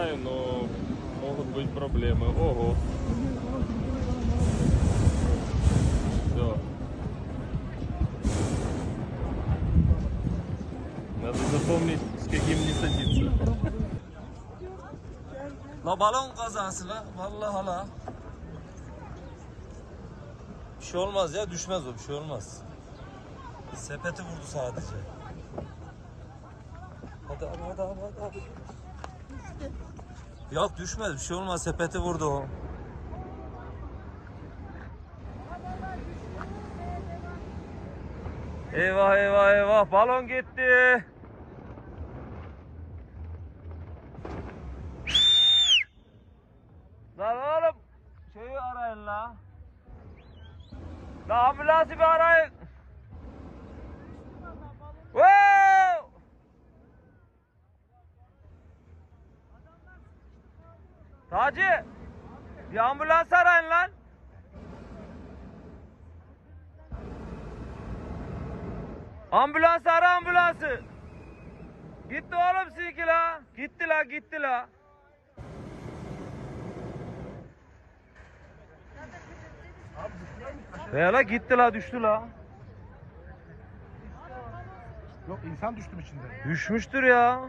знаю, но могут быть проблемы. Ого. Все. Надо запомнить, с каким не садиться. La balon kazası la. Vallahi la. Bir şey olmaz ya düşmez o bir şey olmaz. Sepeti vurdu sadece. Hadi abi hadi abi hadi abi. Yok düşmez bir şey olmaz sepeti vurdu o. Eyvah eyvah eyvah balon gitti. Lan oğlum şeyi arayın la. La ambulansı bir arayın. Taci bir ambulans arayın lan. Ambulans ara ambulansı. Gitti oğlum sizinki la. Gitti la gitti la. He la gitti la düştü la. Yok insan düştüm içinde. Düşmüştür ya.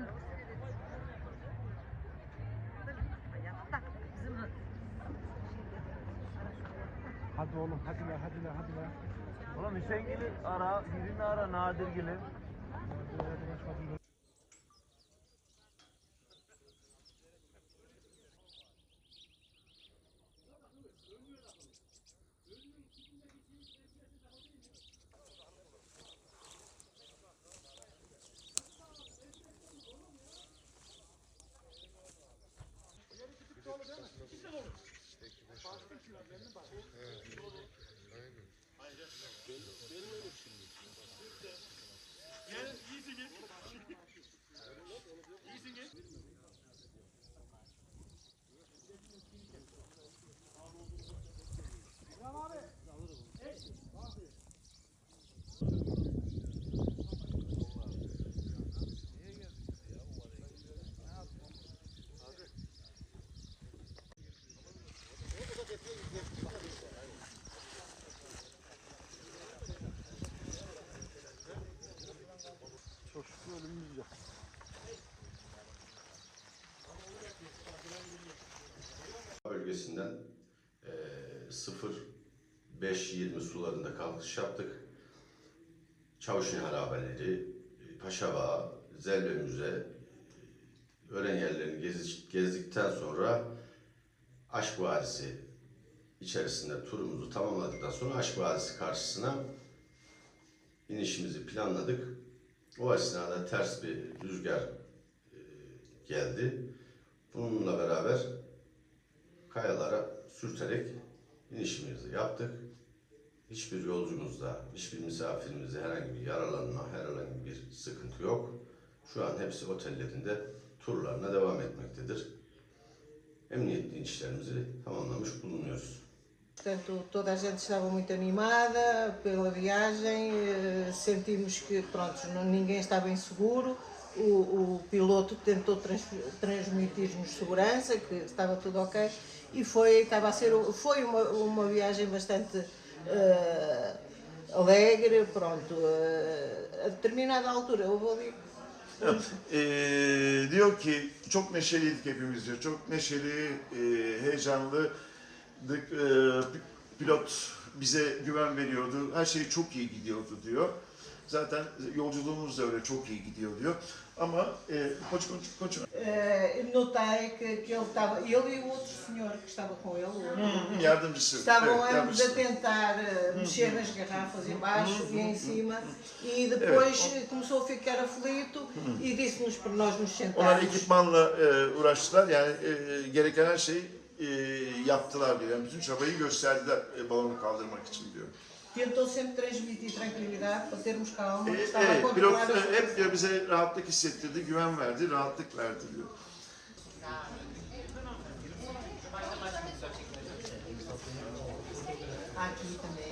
Hadi oğlum hadi la hadi la hadi la. Oğlum Hüseyin'gili ara, birini ara Nadirgil'i. Çok 0-5-20 sularında kalkış yaptık. Çavuşin harabeleri, Paşabağ, Zelve Müze, öğren yerlerini gezi- gezdikten sonra Aşk Vadisi içerisinde turumuzu tamamladıktan sonra Aşk Vadisi karşısına inişimizi planladık. O esnada ters bir rüzgar eee, geldi. Bununla beraber kayalara sürterek inişimizi yaptık. Hiçbir yolcumuzda, hiçbir misafirimizde herhangi bir yaralanma, herhangi bir sıkıntı yok. Şu an hepsi otellerinde turlarına devam etmektedir. Emniyetli inişlerimizi tamamlamış bulunuyoruz. Portanto, toda a gente estava muito animada pela viagem, eh, sentimos que pronto, ninguém estava inseguro. O, o piloto tentou trans- transmitir-nos segurança, que estava tudo ok, e foi, estava a ser, foi uma, uma viagem bastante eh, alegre, pronto. eh, a determinada altura houve ali Ee, diyor ki çok neşeliydik hepimiz diyor. Çok neşeli, e, heyecanlıydık. E, pi- pilot bize güven veriyordu. Her şey çok iyi gidiyordu diyor. Zaten yolculuğumuz da öyle çok iyi gidiyor diyor. Ama e, koç koç Eh, notei que, que ele estava, ele e o outro senhor que estava com ele, o outro, yardımcısı. estavam Evet, ambos a tentar eh, mexer nas garrafas em baixo e em cima e depois eh, começou a ficar aflito e disse-nos para nós nos Onlar sentarmos. ekipmanla e, uğraştılar. Yani e, gereken her şeyi e, yaptılar diyor. Yani bütün çabayı gösterdiler e, balonu kaldırmak için diyor. Tentou sempre transmitir tranquilidade para termos calma, E, estava a evet, pilot controlar a e, hep diyor bize rahatlık hissettirdi, güven verdi, rahatlık verdi diyor. Aqui também.